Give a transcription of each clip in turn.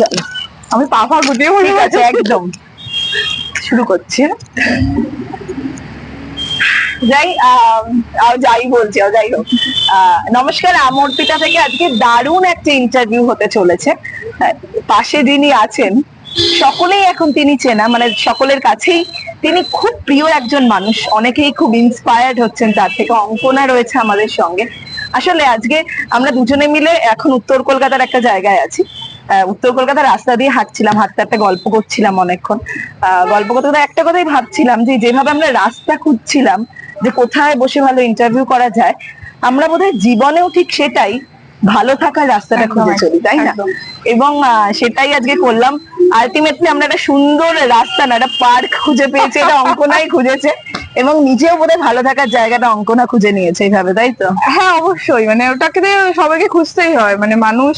চলো। আমি পা ফা গুটিয়ে বসে আছে একদম। শুরু করছি? যাই যাই বলছি যাই হোক। নমস্কার আমর্পিতা থেকে আজকে দারুণ একটা ইন্টারভিউ হতে চলেছে। পাশে যিনি আছেন সকলেই এখন তিনি চেনা মানে সকলের কাছেই তিনি খুব প্রিয় একজন মানুষ। অনেকেই খুব ইন্সপায়ার্ড হচ্ছেন তার থেকে অঙ্কনা রয়েছে আমাদের সঙ্গে। আসলে আজকে আমরা দুজনে মিলে এখন উত্তর কলকাতার একটা জায়গায় আছি। উত্তর কলকাতার রাস্তা দিয়ে হাঁটছিলাম হাঁটতে হাঁটতে গল্প করছিলাম অনেকক্ষণ। আহ, গল্প করতে করতে একটা কথাই ভাবছিলাম যে যেভাবে আমরা রাস্তা খুঁজছিলাম যে কোথায় বসে ভালো ইন্টারভিউ করা যায় আমরা বোধহয় জীবনেও ঠিক সেটাই ভালো থাকার রাস্তাটা খুঁজে চলি তাই না? এবং সেটাই আজকে করলাম। আলটিমেটলি আমরা একটা সুন্দর রাস্তা না একটা পার্ক খুঁজে পেয়েছি এটা অঙ্কনাই খুঁজেছে এবং নিজেও বোধহয় ভালো থাকার জায়গাটা অঙ্কনা খুঁজে নিয়েছে এইভাবে তাই তো? হ্যাঁ অবশ্যই। মানে ওটাকে তো সবাইকে খুঁজতেই হয়। মানে মানুষ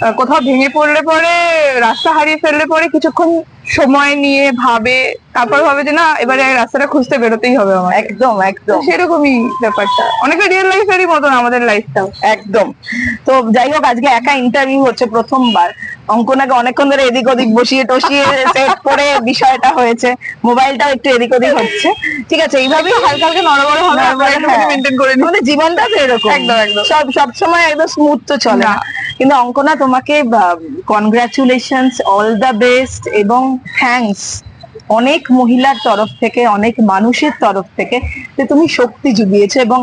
কোথাও ভেঙে পড়লে পরে রাস্তা হারিয়ে ফেললে পরে কিছুক্ষণ সময় নিয়ে ভাবে তারপর ভাবে যে না এবারে রাস্তাটা খুঁজতে বেরোতেই হবে আমার একদম একদম। সেরকমই ব্যাপারটা। অনেকটা রিয়েল লাইফেরই মতন আমাদের লাইফটাও একদম। তো যাই হোক আজকে একা ইন্টারভিউ হচ্ছে প্রথমবার। অঙ্কনাকে অনেকক্ষণ ধরে এদিক ওদিক বসিয়ে টসিয়ে সেট করে বিষয়টা হয়েছে মোবাইলটাও একটু এদিক ওদিক হচ্ছে ঠিক আছে এইভাবেই হালকা হালকা নড়বড় হবে আমরা করে নিই। জীবনটা তো এরকম একদম, একদম। সব সব সময় একদম স্মুথ তো চলে না। কিন্তু অঙ্কনা তোমাকে কনগ্রাচুলেশন অল দ্য বেস্ট এবং থ্যাংকস অনেক মহিলার তরফ থেকে অনেক মানুষের তরফ থেকে যে তুমি শক্তি জুগিয়েছো এবং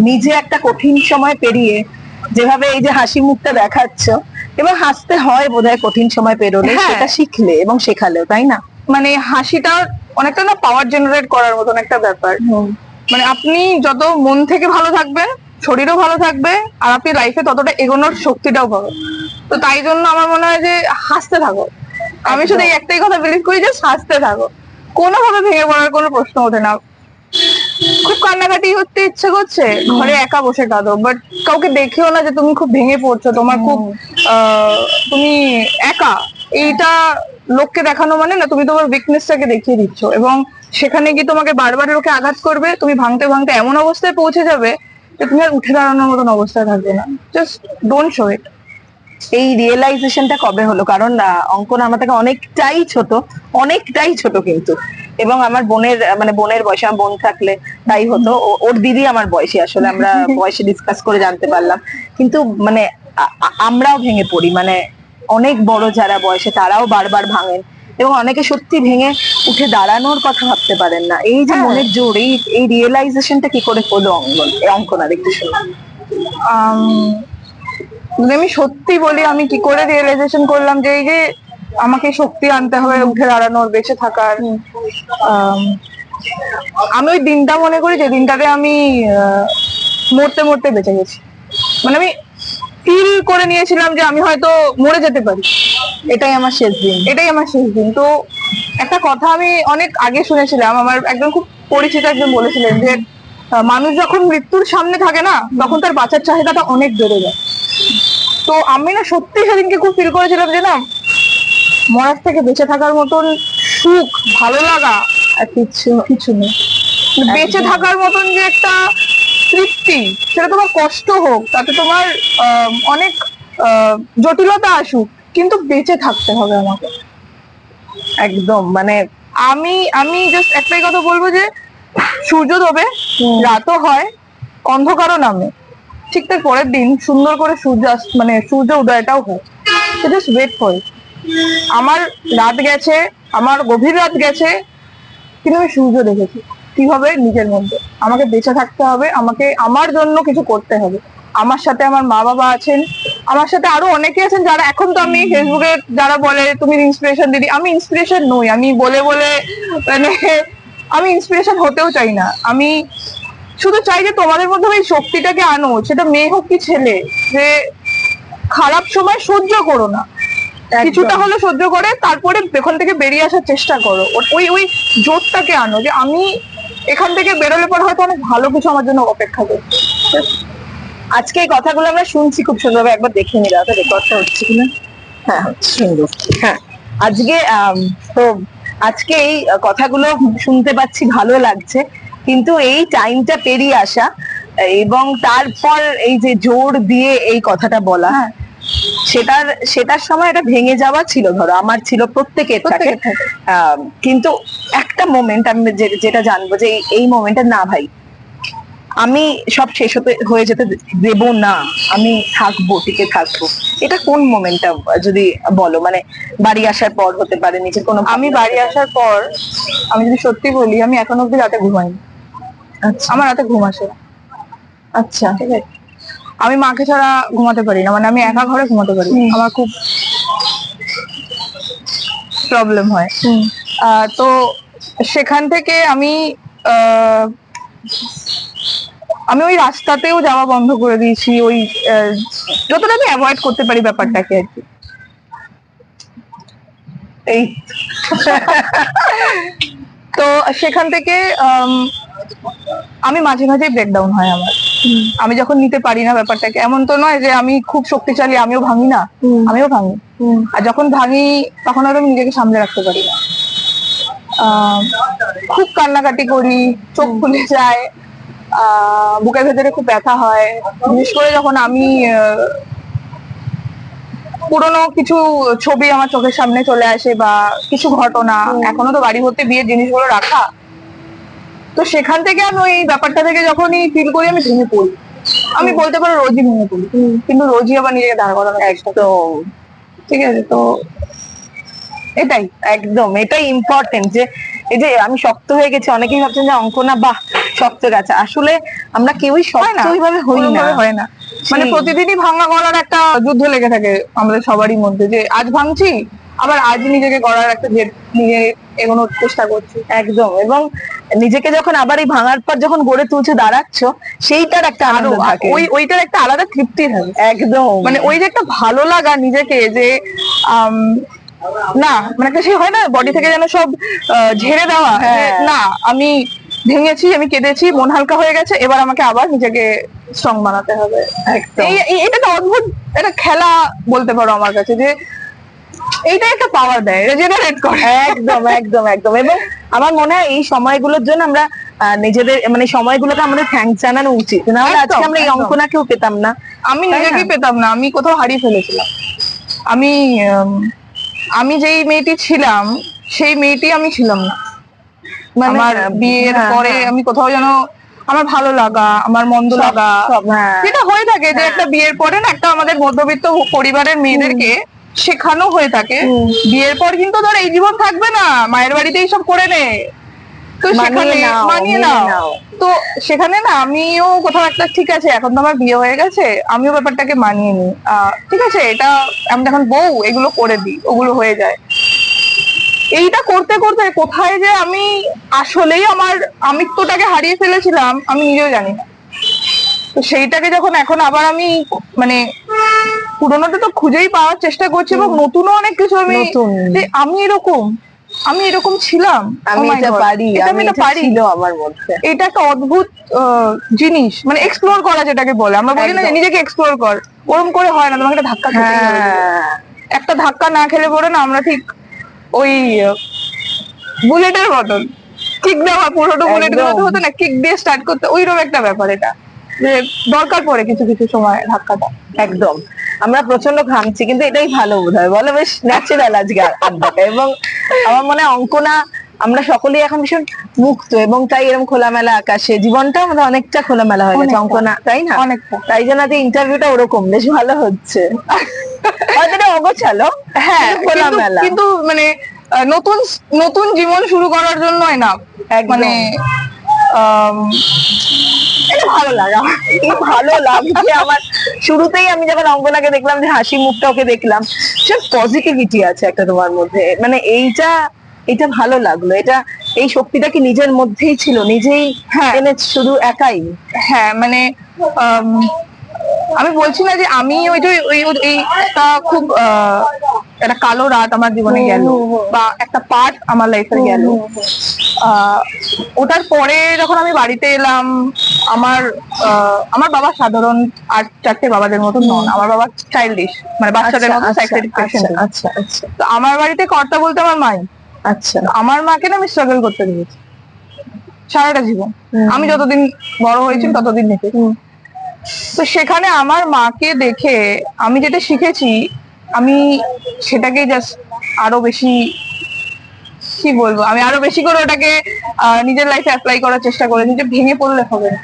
নিজে একটা কঠিন সময় পেরিয়ে যেভাবে এই যে হাসি মুখটা দেখাচ্ছ এবং হাসতে হয় বোধহয় কঠিন সময় পেরোলে হ্যাঁ। সেটা শিখলে এবং শেখালেও তাই না? মানে হাসিটা অনেকটা না পাওয়ার জেনারেট করার মতন একটা ব্যাপার। মানে আপনি যত মন থেকে ভালো থাকবেন শরীরও ভালো থাকবে আর আপনি লাইফে ততটা এগোনোর শক্তিটাও পাবেন। তো তাই জন্য আমার মনে হয় যে হাসতে থাকো। আমি শুধু একটাই কথা বিলিভ করি যে হাসতে থাকো। কোনোভাবে ভেঙে পড়ার কোনো প্রশ্ন ওঠে না। খুব কান্নাকাটি করতে ইচ্ছে করছে। ঘরে একা বসে কাঁদো বাট কাউকে দেখেও না যে তুমি খুব ভেঙে পড়ছো তোমার খুব তুমি একা। এইটা লোককে দেখানো মানে না তুমি তোমার উইকনেসটাকে দেখিয়ে দিচ্ছ। এবং সেখানে গিয়ে তোমাকে বারবার লোকে আঘাত করবে তুমি ভাঙতে ভাঙতে এমন অবস্থায় পৌঁছে যাবে যে তুমি আর উঠে দাঁড়ানোর মতন অবস্থায় থাকবে না। জাস্ট ডোন্ট শো ইট এই রিয়েলাইজেশনটা কবে হলো? কারণ অঙ্কন আমার থেকে অনেকটাই ছোট অনেকটাই ছোট কিন্তু। এবং আমার বোনের মানে বোনের বয়সে আমার বোন থাকলে তাই হতো। ওর দিদি আমার বয়সী আসলে আমরা বয়সে ডিসকাস করে জানতে পারলাম। কিন্তু মানে আমরাও ভেঙে পড়ি। মানে অনেক বড় যারা বয়সে তারাও বারবার ভাঙেন। এবং অনেকে সত্যি ভেঙে উঠে দাঁড়ানোর কথা ভাবতে পারেন না। এই যে হ্যাঁ। মনের জোর এই এই রিয়েলাইজেশনটা কি করে হলো অঙ্কন? অঙ্কনার একটু শুনো আম, যদি আমি সত্যি বলি আমি কি করে রিয়েলাইজেশন করলাম যে এই যে আমাকে শক্তি আনতে হবে উঠে দাঁড়ানোর বেঁচে থাকার? আমি ওই দিনটা মনে করি যে দিনটাতে আমি মরতে মরতে বেঁচে গেছি। মানে আমি ফিল করে নিয়েছিলাম যে আমি হয়তো মরে যেতে পারি। এটাই আমার শেষ দিন। এটাই আমার শেষ দিন। তো একটা কথা আমি অনেক আগে শুনেছিলাম আমার একজন খুব পরিচিত একজন বলেছিলেন যে মানুষ যখন মৃত্যুর সামনে থাকে না তখন তার বাঁচার চাহিদাটা অনেক বেড়ে যায়। তো আমি না সত্যি সেদিনকে খুব ফিল করেছিলাম যে না মরার থেকে বেঁচে থাকার মতন সুখ ভালো লাগা আর কিছু কিছু নেই। বেঁচে থাকার মতন যে একটা তৃপ্তি সেটা তোমার কষ্ট হোক তাতে তোমার আহ, অনেক আহ, জটিলতা আসুক কিন্তু বেঁচে থাকতে হবে আমাকে। একদম মানে আমি আমি জাস্ট একটাই কথা বলব যে সূর্য ডোবে রাতও হয় অন্ধকারও নামে। ঠিক তার পরের দিন সুন্দর করে সূর্য আস- মানে সূর্য উদয়টাও হয়। জাস্ট ওয়েট আমার রাত গেছে, আমার গভীর রাত গেছে, কিন্তু আমি সূর্য দেখেছি। কীভাবে? নিজের মধ্যে। আমাকে বেঁচে থাকতে হবে, আমাকে, আমার জন্য কিছু করতে হবে। আমার সাথে আমার মা বাবা আছেন। আমার সাথে আরও অনেকে আছেন যারা এখন তো আমি ফেসবুকে যারা বলে, তুমি ইন্সপিরেশন দিদি। আমি ইন্সপিরেশন নই। আমি বলে বলে মানে আমি ইন্সপিরেশন হতেও চাই না। আমি শুধু চাই যে তোমাদের মধ্যে ওই শক্তিটাকে আনো সেটা মেয়ে হোক কি ছেলে যে খারাপ সময় সহ্য করো না। কিছুটা হলো সহ্য করে তারপরে এখান থেকে বেরিয়ে আসার চেষ্টা করো। ওই ওই জোরটাকে আনো যে আমি এখান থেকে বেরোলে পর হয়তো অনেক ভালো কিছু আমার জন্য অপেক্ষা করছে। আজকে এই কথাগুলো আমরা শুনছি খুব সুন্দরভাবে একবার দেখে নিই দাদা রেকর্ডটা হচ্ছে কিনা? হ্যাঁ সুন্দর। হ্যাঁ আজকে তো আজকে এই কথাগুলো শুনতে পাচ্ছি ভালো লাগছে। কিন্তু এই টাইমটা পেরিয়ে আসা এবং তারপর এই যে জোর দিয়ে এই কথাটা বলা সেটার সেটার সময় এটা ভেঙে যাওয়া ছিল ধরো আমার ছিল প্রত্যেকের থাকে। কিন্তু একটা মোমেন্ট আমি যেটা জানব যে এই- মোমেন্টে না ভাই আমি সব শেষ হতে হয়ে যেতে দেব না আমি থাকব টিকে থাকব। এটা কোন মোমেন্টটা যদি বলো? মানে বাড়ি আসার পর হতে পারে নিজের কোনো আমি বাড়ি আসার পর আমি যদি সত্যি বলি আমি এখন অব্দি রাতে ঘুমাইনি। আমার রাতে ঘুম আসে না। আচ্ছা। ঠিক আছে। আমি মাকে ছাড়া ঘুমাতে পারি না মানে আমি একা ঘরে ঘুমাতে পারি আমার খুব প্রবলেম হয়। তো সেখান থেকে আমি আমি ওই রাস্তাতেও যাওয়া বন্ধ করে দিয়েছি। ওই যতটা আমি অ্যাভয়েড করতে পারি ব্যাপারটাকে আর কি। এই। তো সেখান থেকে আম, মাঝে মাঝে ব্রেকডাউন হয় আমার। আমি যখন নিতে পারি না ব্যাপারটাকে এমন তো নয় যে আমি খুব শক্তিশালী আমিও ভাঙি না। আমিও ভাঙি। আর যখন ভাঙি তখন আর আমি নিজেকে সামলে রাখতে পারি না। খুব কান্নাকাটি করি চোখ খুলে যায় আহ, বুকের ভেতরে খুব ব্যথা হয়। বিশেষ করে যখন আমি পুরোনো কিছু ছবি আমার চোখের সামনে চলে আসে বা কিছু ঘটনা এখনও তো বাড়ি ভর্তি বিয়ের জিনিসগুলো রাখা তো সেখান থেকে আমি ওই ব্যাপারটা থেকে যখনই ফিল করি আমি ভেঙে পড়ি। আমি বলতে পারো রোজই ভেঙে পড়ি কিন্তু রোজই আবার নিজেকে দাঁড় করানো একদম। ঠিক আছে তো এটাই একদম এটাই ইম্পর্টেন্ট যে এই যে আমি শক্ত হয়ে গেছি অনেকেই ভাবছেন যে অঙ্ক না বাহ শক্ত গেছে। আসলে আমরা কেউই শক্ত না ওইভাবে হই না। হয় না। মানে প্রতিদিনই ভাঙা গলার একটা যুদ্ধ লেগে থাকে আমাদের সবারই মধ্যে যে আজ ভাঙছি আবার আজ নিজেকে গড়ার একটা নিয়ে এগোনোর চেষ্টা করছি। একদম এবং নিজেকে যখন আবার এই ভাঙার পর যখন গড়ে তুলছে দাঁড়াচ্ছ সেইটার একটা আরও আনন্দ থাকে। ওই ওইটার একটা আলাদা তৃপ্তি থাকে। একদম। মানে ওই যে একটা ভালো লাগা নিজেকে যে না মানে একটা সে হয় না বডি থেকে যেন সব ঝেড়ে দেওয়া হ্যাঁ। না আমি ভেঙেছি আমি কেঁদেছি মন হালকা হয়ে গেছে এবার আমাকে আবার নিজেকে স্ট্রং বানাতে হবে। এটা একটা অদ্ভুত একটা খেলা বলতে পারো আমার কাছে যে এইটা একটা পাওয়ার দেয় রেজেনারেট করে একদম একদম একদম এবং আমার মনে হয় এই সময়গুলোর জন্য আমরা নিজেদের মানে সময়গুলোকে আমাদের থ্যাঙ্ক জানানো উচিত না হলে আজকে আমরা এই একদম। অঙ্কনাকেও পেতাম না আমি তাই না? নিজেকেই পেতাম না আমি কোথাও হারিয়ে ফেলেছিলাম আমি আমি যেই মেয়েটি ছিলাম সেই মেয়েটি আমি ছিলাম না মানে, আমার বিয়ের হ্যাঁ, পরে হ্যাঁ। আমি কোথাও যেন আমার ভালো লাগা আমার মন্দ লাগা হ্যাঁ। যেটা হয়ে থাকে যে একটা বিয়ের পরে না একটা আমাদের মধ্যবিত্ত পরিবারের মেয়েদেরকে শেখানো হয়ে থাকে। বিয়ের পর কিন্তু ধর এই জীবন থাকবে না মায়ের বাড়িতেই সব করে নে। তো সেখানে মানিয়ে নাও। তো সেখানে না আমিও কোথাও একটা ঠিক আছে এখন তো আমার বিয়ে হয়ে গেছে আমিও ব্যাপারটাকে মানিয়ে নিই। ঠিক আছে এটা আমি যখন বউ এগুলো করে দিই ওগুলো হয়ে যায়। এইটা করতে করতে কোথায় যে আমি আসলেই আমার আমিত্বটাকে হারিয়ে ফেলেছিলাম আমি নিজেও জানি না। তো সেইটাকে যখন এখন আবার আমি মানে পুরোনোটা তো খুঁজেই পাওয়ার চেষ্টা করছি এবং নতুনও অনেক কিছু আমি আমি এরকম আমি এরকম ছিলাম। আমি Oh এটা পারি আমি এটা পারি। আমার মধ্যে। এটা একটা অদ্ভুত জিনিস মানে এক্সপ্লোর করা যেটাকে বলে। আমরা বলি না নিজেকে এক্সপ্লোর কর। ওরম করে হয় না তোমাকে একটা ধাক্কা হ্যাঁ। একটা ধাক্কা না খেলে পরে না আমরা ঠিক ওই বুলেটের মতন। কিক দেওয়া পুরোনো বুলেটগুলো। হতো না কিক দিয়ে স্টার্ট করতে। ওইরকম একটা ব্যাপার এটা। যে দরকার পড়ে কিছু কিছু সময় ধাক্কাটা। একদম। আমরা প্রচণ্ড ঘামছি কিন্তু এটাই ভালো বোধ হয় বলো বেশ ন্যাচারাল আজকে আড্ডাটা। এবং আমার মনে হয় অঙ্কনা আমরা সকলেই এখন ভীষণ মুক্ত এবং তাই এরকম খোলামেলা আকাশে জীবনটা আমাদের অনেকটা খোলামেলা হয়ে গেছে। অঙ্কনা তাই না? অনেকটা। তাই জন্য ইন্টারভিউটা ওরকম বেশ ভালো হচ্ছে। হয়তো অগোছালো হ্যাঁ খোলামেলা। কিন্তু মানে নতুন নতুন জীবন শুরু করার জন্যই না। মানে এটা ভালো লাগা। ভালো লাগছে আমার। শুরুতেই আমি যখন অঙ্কনাকে দেখলাম যে হাসি মুখটা ওকে দেখলাম সে পজিটিভিটি আছে একটা তোমার মধ্যে। মানে এইটা এটা ভালো লাগল। এটা এই শক্তিটা কি নিজের মধ্যেই ছিল? নিজেই হ্যাঁ। এনে শুধু একাই? হ্যাঁ মানে আম, বলছি না যে আমি ওই যে ওই ওই- এই একটা খুব আহ, একটা কালো রাত আমার জীবনে গেল। বা একটা পার্ট আমার লাইফে গেল। আহ, ওটার পরে যখন আমি বাড়িতে এলাম আমার আমার বাবা সাধারণ আর চারটে বাবাদের মতো নন। আমার বাবা চাইল্ডিশ মানে বাচ্চাদের মতো আচ্ছা, সাইকেটিক আচ্ছা, পেশেন্ট আচ্ছা আচ্ছা। তো আমার বাড়িতে কর্তা বলতে আমার মাই। আচ্ছা। আমার মাকে না আমি স্ট্রাগল করতে দিয়েছি। সারাটা জীবন। আমি যতদিন বড় হয়েছি ততদিন দেখেছি তো সেখানে আমার মাকে দেখে আমি যেটা শিখেছি আমি সেটাকে জাস্ট আরও বেশি কি বলব? আমি আরও বেশি করে ওটাকে নিজের লাইফে অ্যাপ্লাই করার চেষ্টা করেছি যে ভেঙে পড়লে হবে না।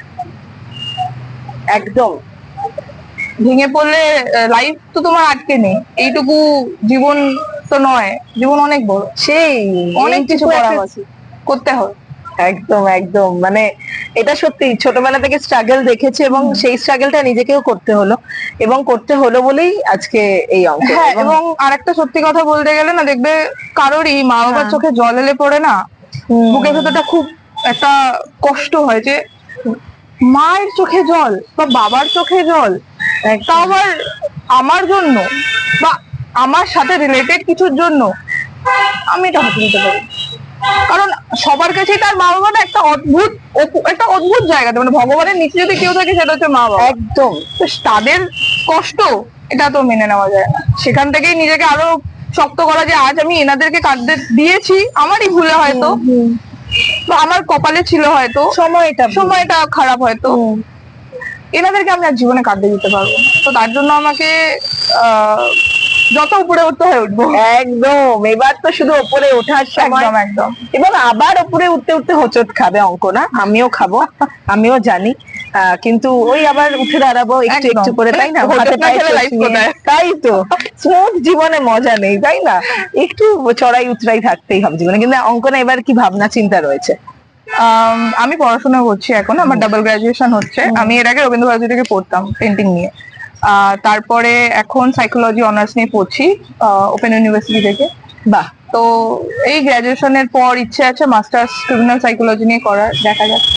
একদম। ভেঙে পড়লে লাইফ তো তোমার আটকে নেই। এইটুকু জীবন তো নয়। জীবন অনেক বড়। সেই অনেক কিছু করা আছে। করতে হবে। একদম একদম। মানে এটা সত্যি ছোটবেলা থেকে স্ট্রাগল দেখেছি এবং সেই স্ট্রাগলটা নিজেকেও করতে হলো এবং করতে হলো বলেই আজকে এই অঙ্ক হ্যাঁ এবং আরেকটা সত্যি কথা বলতে গেলে না দেখবে কারোরই মা বাবার হ্যাঁ। চোখে জল এলে পড়ে না বুকের ভেতরটা খুব একটা কষ্ট হয় যে মায়ের চোখে জল বা বাবার চোখে জল। তা আবার আমার জন্য বা আমার সাথে রিলেটেড কিছুর জন্য আমি এটা হতে দিতে পারি কারণ সবার কাছেই তার মা বাবাটা একটা অদ্ভুত একটা অদ্ভুত জায়গাতে। মানে ভগবানের নিচে যদি কেউ থাকে সেটা হচ্ছে মা বাবা। একদম। তো তাদের কষ্ট এটা তো মেনে নেওয়া যায় না। সেখান থেকেই নিজেকে আরও শক্ত করা যে আজ আমি এনাদেরকে কাঁদতে দিয়েছি আমারই ভুলে হয়তো। বা আমার কপালে ছিল হয়তো। সময়টা সময়টা খারাপ হয়তো। এনাদেরকে আমি আর জীবনে কাঁদতে দিতে পারব তো তার জন্য আমাকে আহ, যত উপরে উঠতে হয়ে উঠবো। একদম এবার তো শুধু ওপরে ওঠার সময়। একদম একদম। এবং আবার উপরে উঠতে উঠতে হোঁচট খাবে অঙ্ক না? আমিও খাব আমিও জানি। কিন্তু ওই আবার উঠে দাঁড়াবো একটু একটু করে তাই না? হাতে? তাই তো। স্মুথ জীবনে মজা নেই তাই না? একটু চড়াই উতরাই থাকতেই হবে জীবনে। কিন্তু অঙ্কনে এবার কি ভাবনা চিন্তা রয়েছে? আম, আমি পড়াশোনা করছি এখন আমার ডাবল গ্রাজুয়েশন হচ্ছে। আমি এর আগে রবীন্দ্র ভারতী থেকে পড়তাম পেন্টিং নিয়ে। তারপরে এখন সাইকোলজি অনার্স নিয়ে পড়ছি ওপেন ইউনিভার্সিটি থেকে। বাহ। তো এই গ্রাজুয়েশনের পর ইচ্ছে আছে মাস্টার্স ক্রিমিনাল সাইকোলজি নিয়ে করার দেখা যাক।